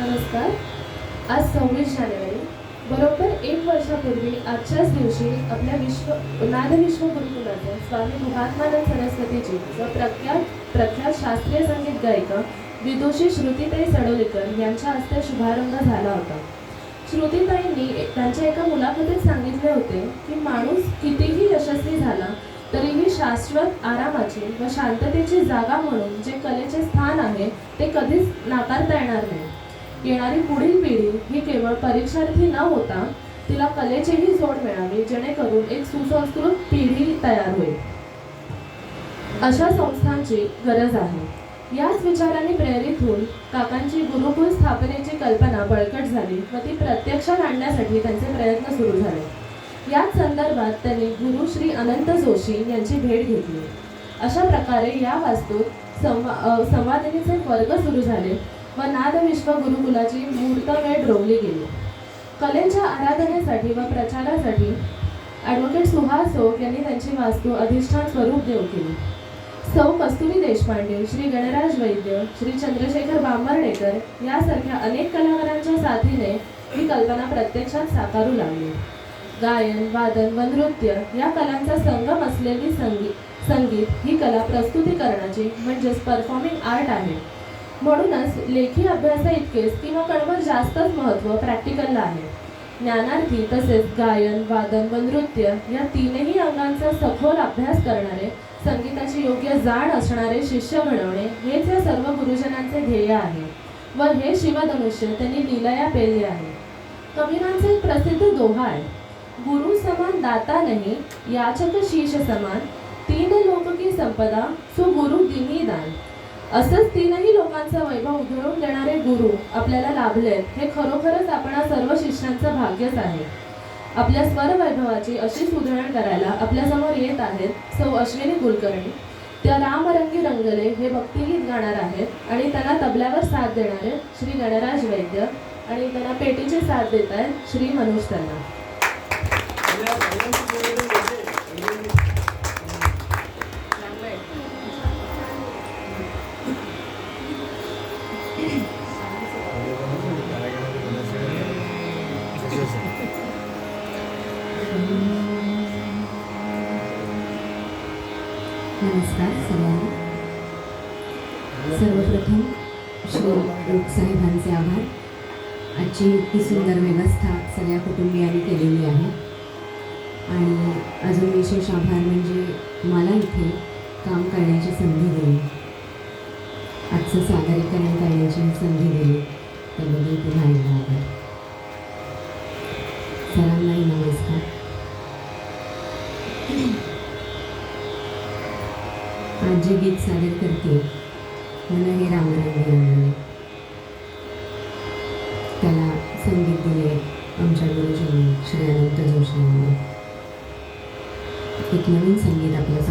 नमस्कार. आज सव्वीस जानेवारी. बरोबर एक वर्षापूर्वी आजच्याच दिवशी आपल्या विश्व नाद विश्व गुरुकुलाचे स्वामी महात्मानंद सरस्वतीजी व प्रख्यात प्रख्यात शास्त्रीय संगीत गायिका विदुषी श्रुतीताई सडोलीकर यांच्या हस्ते शुभारंभ झाला होता. श्रुतीताईंनी त्यांच्या एका मुलाखतीत सांगितले होते की माणूस कितीही यशस्वी झाला तरीही शाश्वत आरामाची व शांततेची जागा म्हणून जे कलेचे स्थान आहे ते कधीच नाकारता येणार नाही. येणारी पुढील पिढी ही केवळ परीक्षार्थी न होता तिला कलेचीही जोड मिळावी जेणेकरून एक सुसंस्कृत पिढी तयार होईल. अशा संस्थांची गरज आहे. याच विचाराने प्रेरित होऊन काकांची गुरुकुल स्थापनेची कल्पना बळकट झाली व ती प्रत्यक्षात आणण्यासाठी त्यांचे प्रयत्न सुरू झाले. याच संदर्भात त्यांनी गुरु श्री अनंत जोशी यांची भेट घेतली. अशा प्रकारे या वास्तूत संवा अ, संवादिनीचे वर्ग सुरू झाले. व नाद विश्व गुरुकुलाची मुहूर्तवेळ रोवली गेली. कलेंच्या आराधनेसाठी व प्रचारासाठी ॲडव्होकेट सुहास चौक यांनी त्यांची वास्तू अधिष्ठान स्वरूप देऊ केली. सौ कस्तुरी देशपांडे श्री गणराज वैद्य श्री चंद्रशेखर बांबर्डेकर यासारख्या अनेक कलाकारांच्या साथीने ही कल्पना प्रत्यक्षात साकारू लागली. गायन वादन व नृत्य या कलांचा संगम असलेली संगीत संगीत ही कला प्रस्तुतीकरणाची म्हणजेच परफॉर्मिंग आर्ट आहे. म्हणूनच लेखी अभ्यासा इतकेच किंवा कणवर जास्तच महत्त्व प्रॅक्टिकलला आहे. ज्ञानार्थी तसेच गायन वादन व नृत्य या तीनही अंगांचा सखोल अभ्यास करणारे संगीताची योग्य जाण असणारे शिष्य घडवणे हेच या सर्व गुरुजनांचे ध्येय आहे. व हे शिवधनुष्य त्यांनी लीलया पेलले आहे. कबीरांचा एक प्रसिद्ध दोहा आहे. गुरु समान दाता नाही याचक शीश समान तीन लोक की संपदा सो गुरु दिनी दान. असंच तीनही लोकांचं वैभव उधळून देणारे गुरु आपल्याला लाभले हे खरोखरच आपणा सर्व शिष्यांचं भाग्यच आहे. आपल्या स्वर वैभवाची उधळण करायला आपल्यासमोर येत आहेत सौ अश्विनी कुलकर्णी. त्या रामरंगी रंगले हे भक्तिगीत गाणार आहेत आणि त्यांना तबल्यावर साथ देणारे श्री गणराज वैद्य आणि त्यांना पेटीची साथ देत आहेत श्री मनोज त्यांना. नमस्कार सर्वांना सर्वप्रथम श्री लोकसाहेबांचे आभार. आजची इतकी सुंदर व्यवस्था सगळ्या कुटुंबियांनी केलेली आहे. आणि अजून विशेष आभार म्हणजे मला इथे काम करण्याची संधी दिली. आजचं सादरीकरण करण्याची संधी दिली. त्याबद्दल पुन्हा एकदा आभार. सरांनाही नमस्कार. आज जे गीत सादर करते. मला हे रामरंगी रंगले त्याला संगीत दिले आमच्या गुरुजींनी श्री अनंत जोशी यांनी. एक नवीन संगीत आपल्या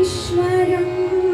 ईश्वरम्